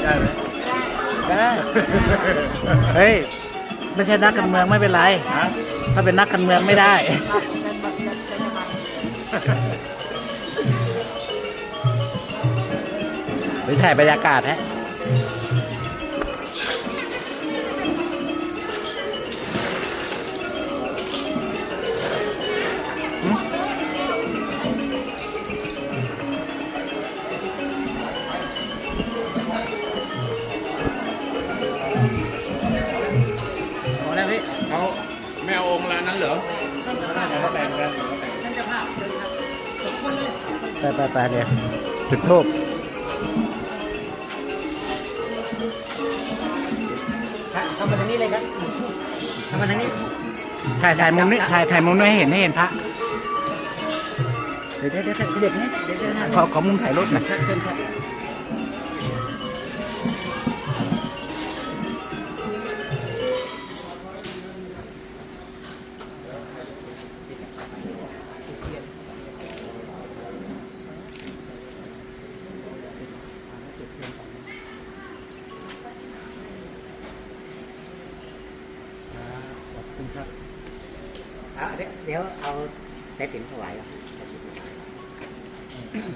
นี้ได้ไหมได้เฮ้ยไม่ใช่นักการเมืองไม่เป็นไร ฮะถ้าเป็นนักการเมืองไม่ได้ หรือถ่ายบรรยากาศฮะ ไปไปไปเดี๋ยวจุดทูบเข้ามาทางนี้เลยครับเข้ามาทางนี้ถ่ายถ่ายมุมนี้ถ่ายถ่ายมุมนี้ให้เห็นให้เห็นพระเดี๋ยวเดี๋ยวเดี๋ยวเด็กนี่เดี๋ยวเดี๋ยวขอขอมุมถ่ายรูปหน่อย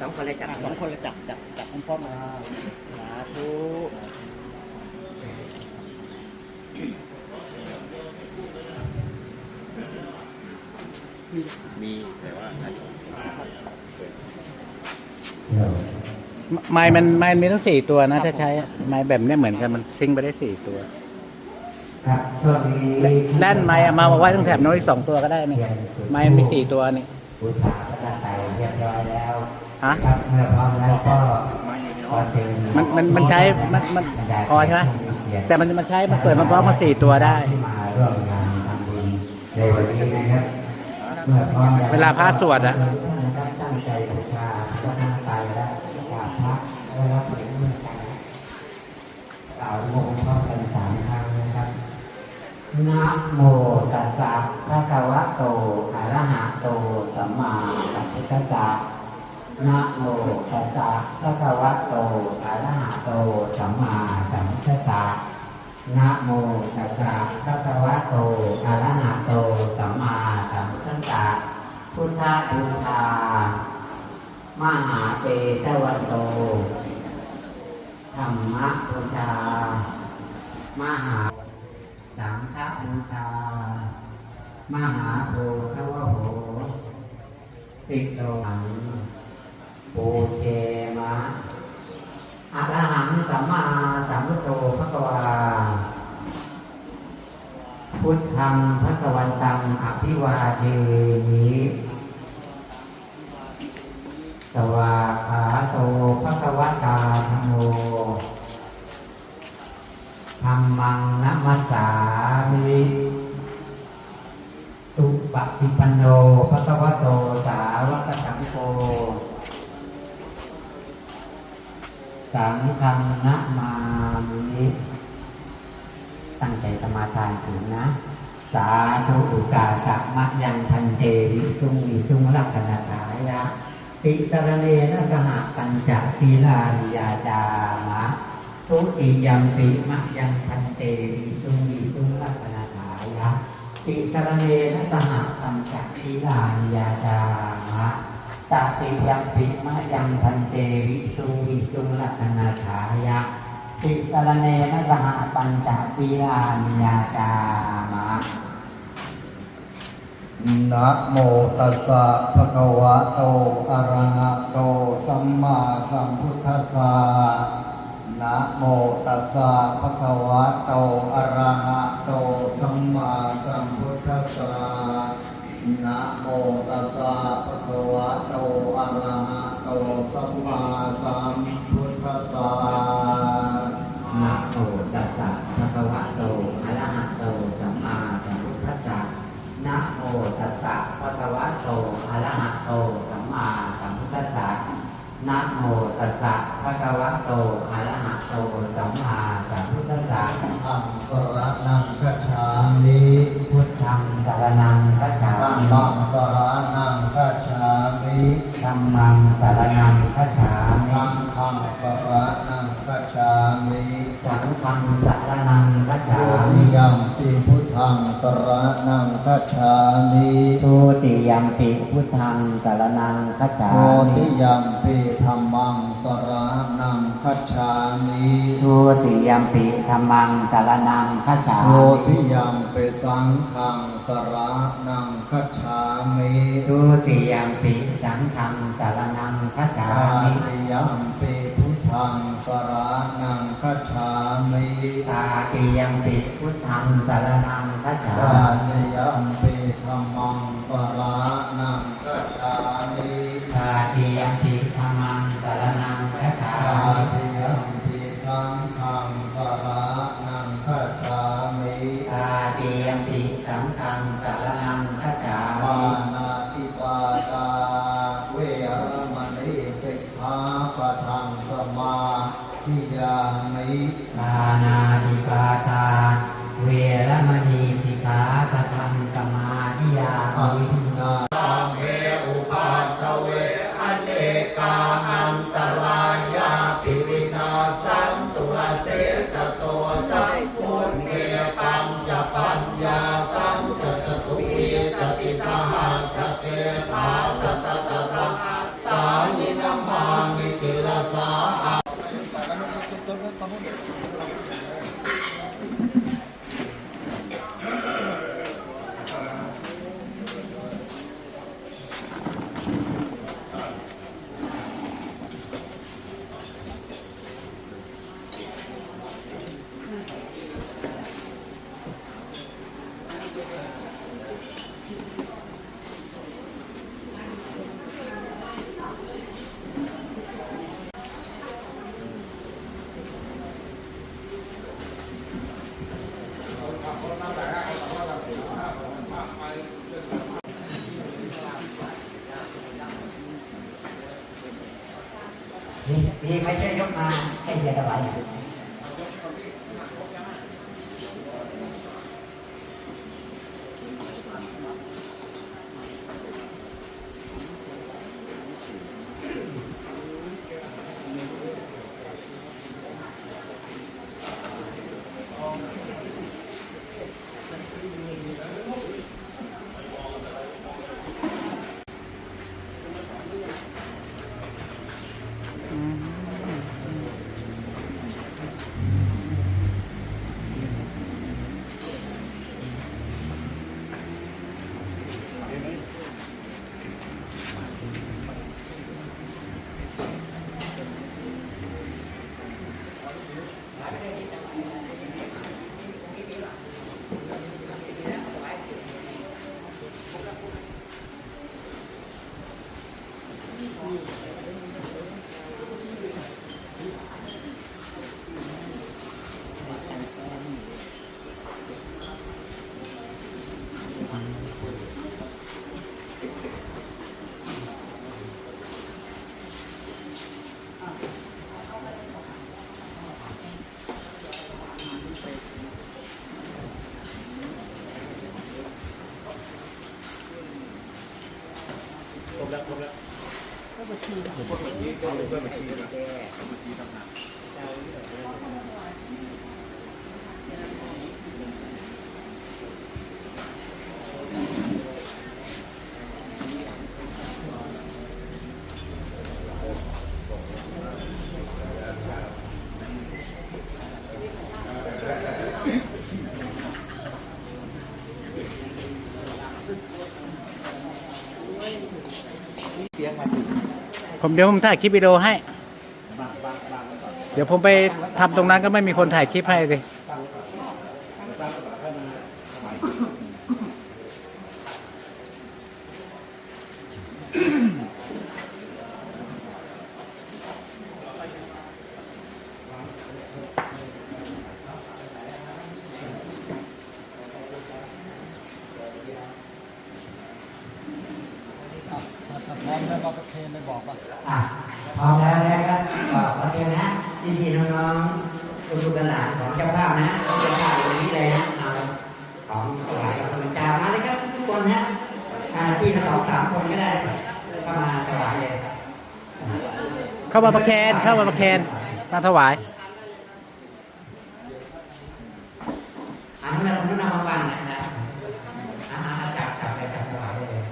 สองคนเลยจับสองคนเลยจับจับจับพร้อมๆมาสาธุมีแต่ว่าไม้มันไม้มีทั้งสี่ตัวนะ ถ้าใช้ไม้แบบนี้เหมือนกันมันซิงไปได้สี่ตัวครับแล่นไม้มาเอาไว้ทั้งแถบโน้นอีกสองตัวก็ได้นี่ไม้มันมีสี่ตัวนี่บูชาพระไตรเรียบร้อยแล้ว ฮะเมื่อพร้อมแล้วก็มันมันมันใช้มันมันพอใช่ไหมแต่มันมันใช้มันเปิดมาพร้อมมาสี่ตัวได้ เวลาพระสวดอะท่านะเหล่าโมพร้อมกันสามครั้งนะครับนะโมตัสสะภะคะวะโตอะระหะโตสัมมาสัมพุทธัสสะ นะโมตัสสะภะคะวะโตอะระหะโตสัมมาสัมพุทธัสสะนะโมตัสสะภะคะวะโตอะระหะโตสัมมาสัมพุทธัสสะพุทธบูชามหาเตชะวันโตธรรมะบูชามหาสังฆบูชามหาโพธวโหติโตัง ปูเชมะอะระหังสัมมาสัมพุทโธพระกวาพุทธังพระกวันตังอภิวาเทมิสวาขาโตพระกวตาธรโมธรรมังนัมสสา มาทานะ สาธุอุกาสมะยังพันเตวิสุงวิสุงลักขณาถายะติสรเนนะสหปัญจศีลานิยาจามะ ทุติยัมปิมะยังพันเตวิสุงวิสุงลักขณาถายะติสรเนนะสหปัญจศีลานิยาจามะตติยัมปิมะยังพันเตวิสุงวิสุงลักขณาถายะ ติสารเนนะสหปัญจศีลานิยาจามะนะโมตัสสะภะคะวะโตอะระหะโตสัมมาสัมพุทธัสสะนะโมตัสสะภะคะวะโตอะระหะโตสัมมาสัมพุทธัสสะนะโมตัสสะ โตสัมมาสัมพุทธัสสะนะโมตัสสะภะคะวะโตอะระหะโตสัมมาสัมพุทธัสสะอังสรนัง พุทธังสารนังคัจฉาโยมินิยัมปิธัมมังสรนังคัจฉามิทุติยัมปิธรรมังสารนังคัจฉาโยมิติยัมปิสังฆังสรนังคัจฉามิทุติยัมปิสังฆังสารนังคัจฉาตามิติยัมปิพุทธังสรนังคัจฉามิตาติยัมปิพุทธังสารนังคัจฉาตามิติยัมปิธัมมัง ครบแล้วก็บัญชีผมก็เหมือนที่เขาเลยก็เหมือนที่นะเหมือนที่ทำงาน เดี๋ยวผมถ่ายคลิปวิดีโอให้ เดี๋ยวผมไปทำตรงนั้นก็ไม่มีคนถ่ายคลิปให้เลย อะพร้อมแล้วแล้วก็ก็ขอเชิญนะพี่พี่ๆน้องๆลูกๆหลานๆของเจ้าภาพนะเจ้าภาพวันนี้เลยนะเอาของถวายกับพระเจ้ามาเลยครับทุกคนนะอ่าที่ละสองสามคนก็ได้เข้ามาถวายเลย เข้า มาประแคนเข้ามาประแคนมาถวายอันนั้นเราต้องนำมาวางนะนะอ่าจับจับเลยจับถวายได้เลย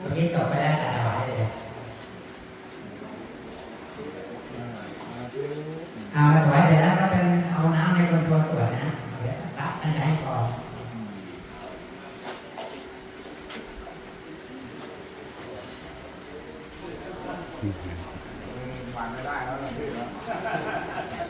เมื่อกี้จบไปแล้วจับถวายได้เลยเอาถวายเสร็จแล้วก็เป็นเอาน้ำในคนตัวตรวจนะเดี๋ยวตักตั้งใจให้พอ วางไม่ได้แล้วนะพี่แล้ว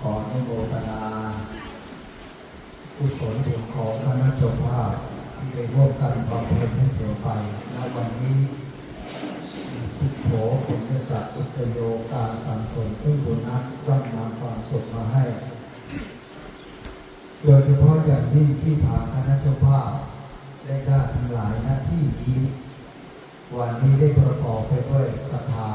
ขออนุโมทนากุศลบุญของคณะเจ้าภาพที่ ได้ร่วมกันบำเพ็ญให้เกิดไปในวันนี้สิทโถเป็นกษัตริย์อุตโยการสังสนซึ่งบุญนักย่อมนำความสุขมาให้ โดยเฉพาะอย่างยิ่งที่ทางคณะเจ้าภาพได้ได้ทั้งหลายหน้าที่นี้ วันนี้ได้ประกอบไปด้วยศรัทธา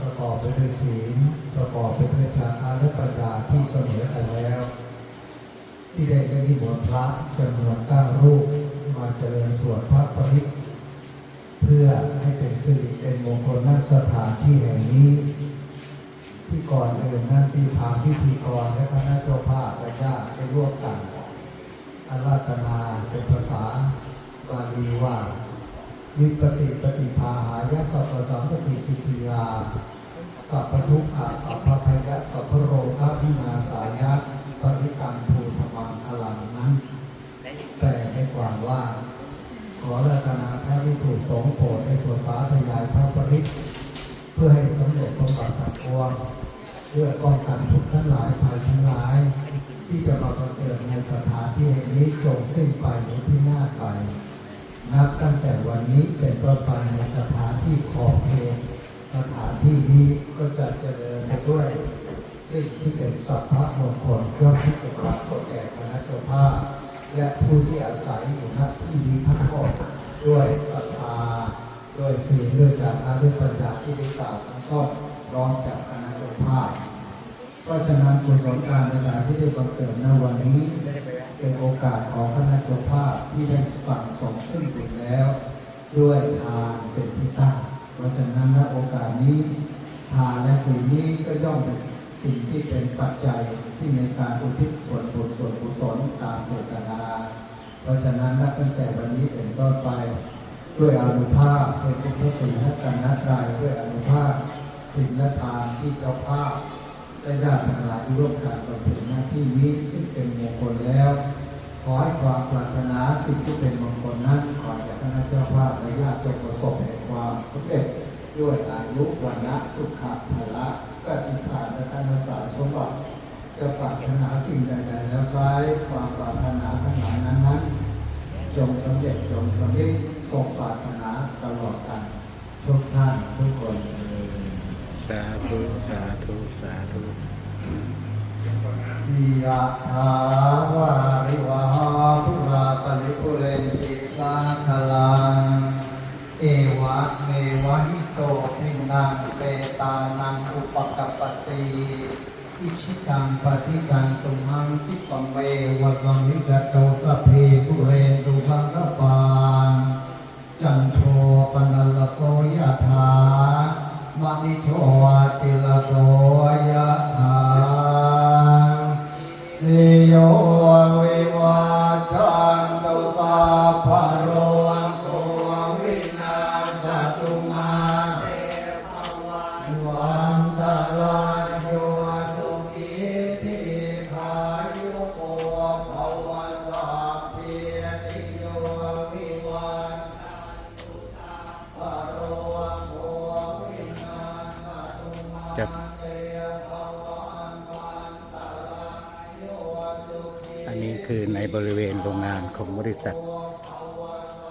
ประกอบไปด้วยศีลประกอบไปด้วยจาระและปัญญาที่เสมอกันแล้ว ที่ได้ได้มนต์พระจำนวนเก้าเจริญสวดพระปริตรเพื่อให้เป็นสิริเป็นมงคลณสถานที่แห่งนี้ ที่ก่อนอื่นนั้นที่ทางพิธีกรและคณะเจ้าภาพและญาติได้ร่วมกันอาราธนาเป็นภาษาบาลีว่าวิปติปฏิภาหายะสัพพสัมปติสิทธิยาสัพพทุกขะสัพพพยะสัพพโรคาพินาสายะปริกรรมภูธมังพลังนั้นแปลให้ความว่า ขอรัตนาพระวิถุสงโปรดในสวดสาธยายพระปริเพื่อให้สำเร็จสมบัติทั้งปวง เพื่อป้องกันทุกทั้งหลายภัยทั้งหลาย ที่จะมาบังเกิดในสถานที่แห่งนี้จงสิ้นไปหรือพินาศไป นับตั้งแต่วันนี้เป็นต้นไปในสถานที่ขอบเขตสถานที่นี้ก็จะเจริญไปด้วยสิ่งที่เป็นสัพพะมงคลเพื่อที่เป็นพระโปรดแก่คณะเจ้าภาพและผู้ที่อาศัยอยู่ณที่นี้ทั้งหมดด้วยศรัทธาด้วยศีลด้วยจาระด้วยปัญญาที่ได้กล่าวทั้งต้นร้องจากคณะเจ้าภาพ เพราะฉะนั้น กุศลการในการที่ได้บังเกิดในวันนี้ เป็นโอกาสของคณะเจ้าภาพที่ได้สั่งสมซึ่งบุญแล้ว ด้วยทานเป็นที่ตั้งเพราะฉะนั้นณโอกาสนี้ ทานและสิ่งนี้ก็ย่อมเป็นสิ่งที่เป็นปัจจัยที่ในการอุทิศส่วนบุญส่วนกุศลตามเจตนา เพราะฉะนั้นนับตั้งแต่วันนี้เป็นต้นไปด้วยอนุภาพเป็นพุทธศีลและกันนัตรายด้วยอนุภาพศีลและทานที่เจ้าภาพ และญาติทั้งหลายที่ร่วมกันบำเพ็ญหน้าที่นี้ซึ่งเป็นมงคลแล้ว ขอให้ความปรารถนาสิ่งที่เป็นมงคลนั้นขอจากคณะเจ้าภาพและญาติจงประสบแห่งความสำเร็จด้วยอายุวันนะสุขะภละปฏิภาณและการสารสมบัติจะปรารถนาสิ่งใดๆแล้วซ้ายความปรารถนาทั้งหลายนั้นนั้นจงสำเร็จจงสำเร็จสมปรารถนาตลอดกันทุกท่านทุกคน สาธุ สาธุ สาธุปิยะถาวาริวหาภูราปริปุเรนติสาคลัง เอวะเมวะหิโตทินังเปตานังอุปกปปติอิชิตังปฏิตังตุมังคิปเมวะสัมมิจโตส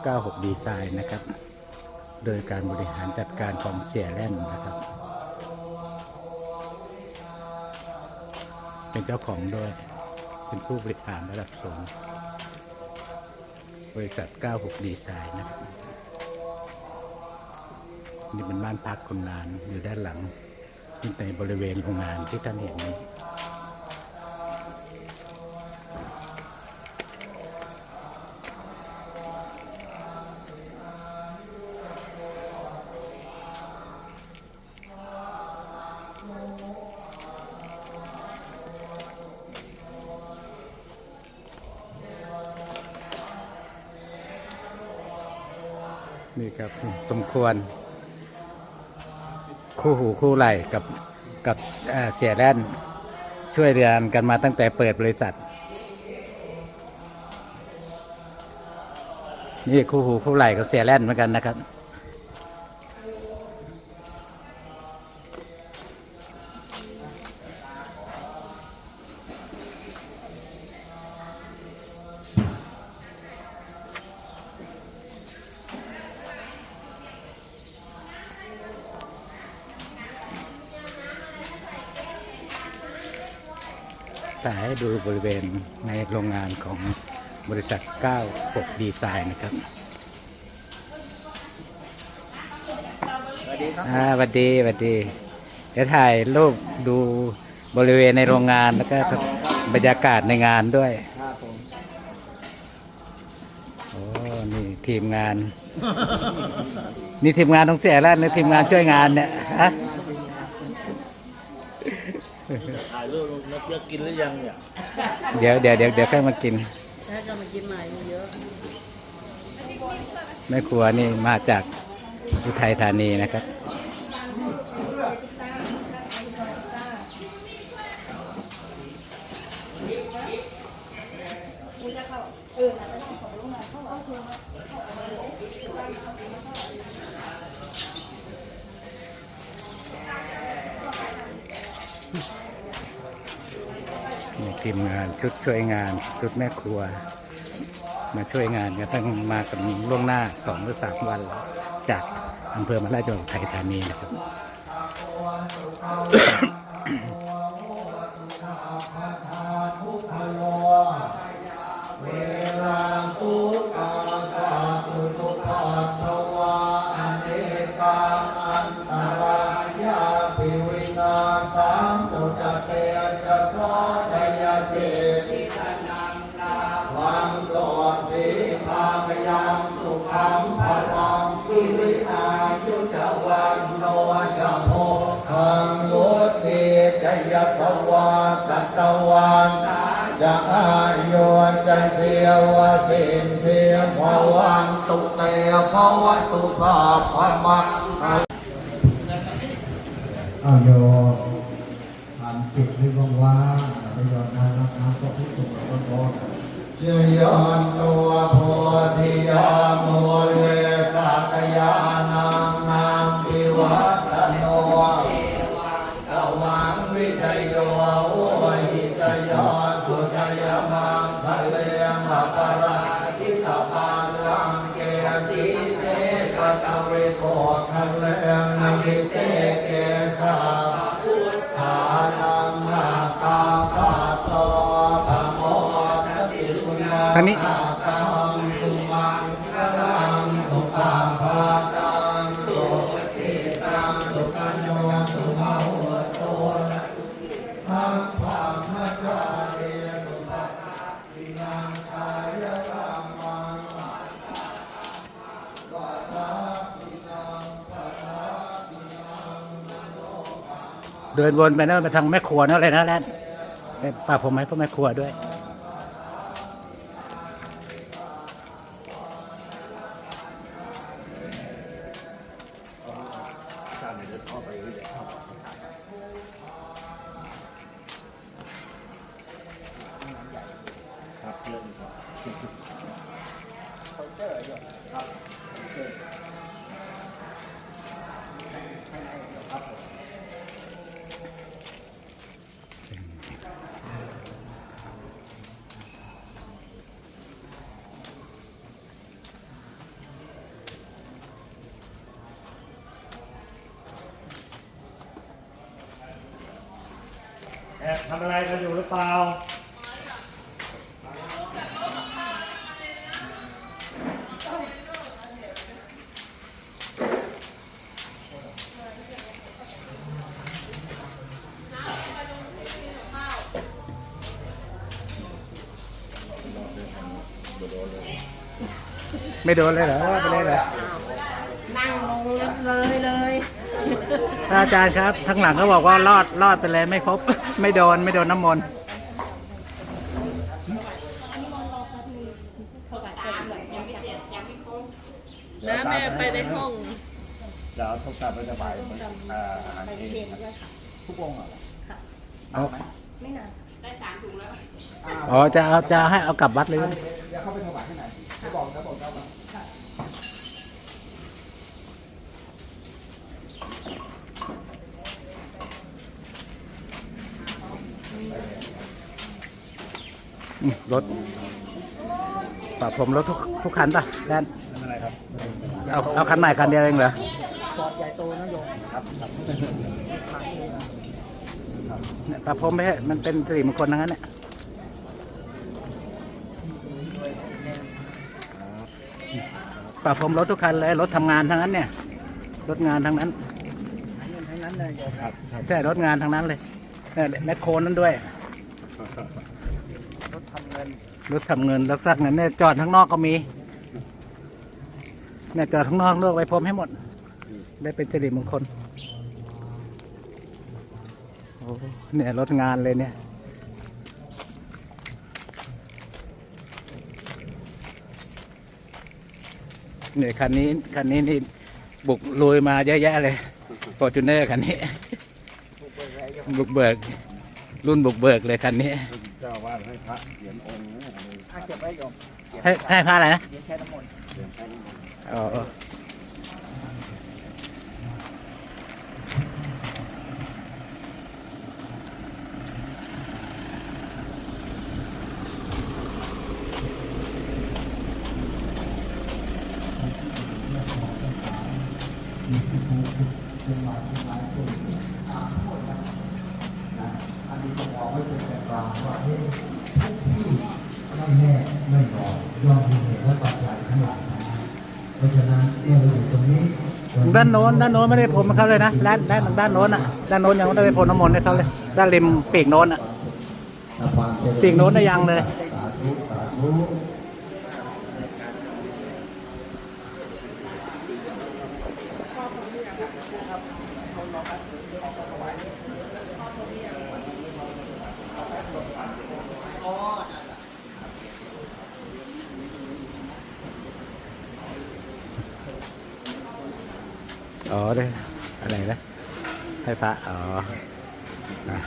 96 ดีไซน์นะครับ โดยการบริหารจัดการของเสียแล่นนะครับ เป็นเจ้าของโดยเป็นผู้บริหารระดับสูง บริษัท 96 ดีไซน์นะครับนี่เป็นบ้านพักคนงานอยู่ด้านหลังที่ในบริเวณโรงงานที่ท่านเห็นนี้ นี่ครับสมควร คู่หูคู่ไหลกับกับเสียแล่นช่วยเรือนกันมาตั้งแต่เปิดบริษัท นี่คู่หูคู่ไหลกับเสียแล่นเหมือนกันนะครับ บริเวณในโรงงานของบริษัท96ดีไซน์นะครับสวัสดีครับอ่าสวัสดีสวัสดีเดี๋ยวถ่ายรูปดูบริเวณในโรงงานแล้วก็บรรยากาศในงานด้วยครับผมโอ้นี่ทีมงาน นี่ทีมงานต้องเสียแล้วหรือทีมงานช่วยงานเนี่ยฮะ ถ่ายรูปลงนกเลือกกินหรือยังเนี่ยเดี๋ยวเดี๋ยวเดี๋ยวเดี๋ยวค่อยมากินถ้าจะมากินใหม่เยอะแม่ครัวนี่มาจากอุทัยธานีนะครับ ทีมงานชุดช่วยงาน ชุดแม่ครัว มาช่วยงานกันตั้งมากันล่วงหน้าสองหรือสามวันจากอำเภอมาลาจังหวัดไทยธานีนะครับ สวาสัตวันจะอาโยจันเทียวสินเทียภวังตุเตภวตุสาพมังอาโยทำจิตให้ว่างๆประโยชน์การรับน้ำก็พุทโธมรดกเจยันตัวโพธิยาโมเลสัตยาางนี้เดินวนไปนั่นไปทางแม่ครัวนะอะไรนะแลนป่าผมไหมพ่อแม่ครัวด้วย ครับเรื่องครับแอบทำอะไรกันอยู่หรือเปล่า ไม่โดนเลยเหรอไปเลยเหรอนั่งลงเลยเลยอาจารย์ครับทั้งหลังเขาบอกว่ารอดรอดไปเลยไม่ครบ ไม่โดนไม่โดนน้ำมนต์นะแม่ไปในห้องเดี๋ยวต้องการไปถวายอ่าอาหารเองครับทุกองค์เหรอเอาอ๋อจะเอาจะให้เอากลับวัดเลย อืมรถปรับผมรถทุกทุกคันป่ะแดนไม่เป็นไรครับเอาเอาคันใหม่คันเดียวเองเหรอเนี่ยปรับผมไม่ให้มันเป็นสิริมงคลทั้งนั้นเนี่ย ปรับผมรถทุกคันเลยรถทำงานทั้งนั้นเนี่ย รถงานทั้งนั้นครับครับใช่รถงานทั้งนั้นเลยเนี่ยแมคโครนั้นด้วย รถทำเงิน รถทำเงินรถสร้างเงินเนี่ยจอดข้างนอกก็มีเนี่ยจอดข้างนอกเลือกไว้พรมให้หมด ได้เป็นสิริมงคล โอ้เนี่ยรถงานเลยเนี่ย เนี่ยคันนี้คันนี้นี่บุกลุยมาเยอะแยะเลยฟอร์จูเนอร์คันนี้ บุกเบิก รุ่นบุกเบิกเลยคันนี้เจ้าอาว่าสให้พระเหรียญองค์นะเก็บไว้โยมให้ให้พระอะไรนะเดี๋ยวใช้น้ำมนต์ เหรียญพระนี่อ๋อด้านโน้นด้านโน้นไม่ได้พรมให้เขาเลยนะด้านด้านด้านโน้นอะด้านโน้นยังไม่ได้ไปพรมน้ำมนต์ให้เขาเลยด้านริมปีกโน้นอะปีกโน้นได้ยังเลย อ๋อได้อะไรนะให้พระอ๋ออ่า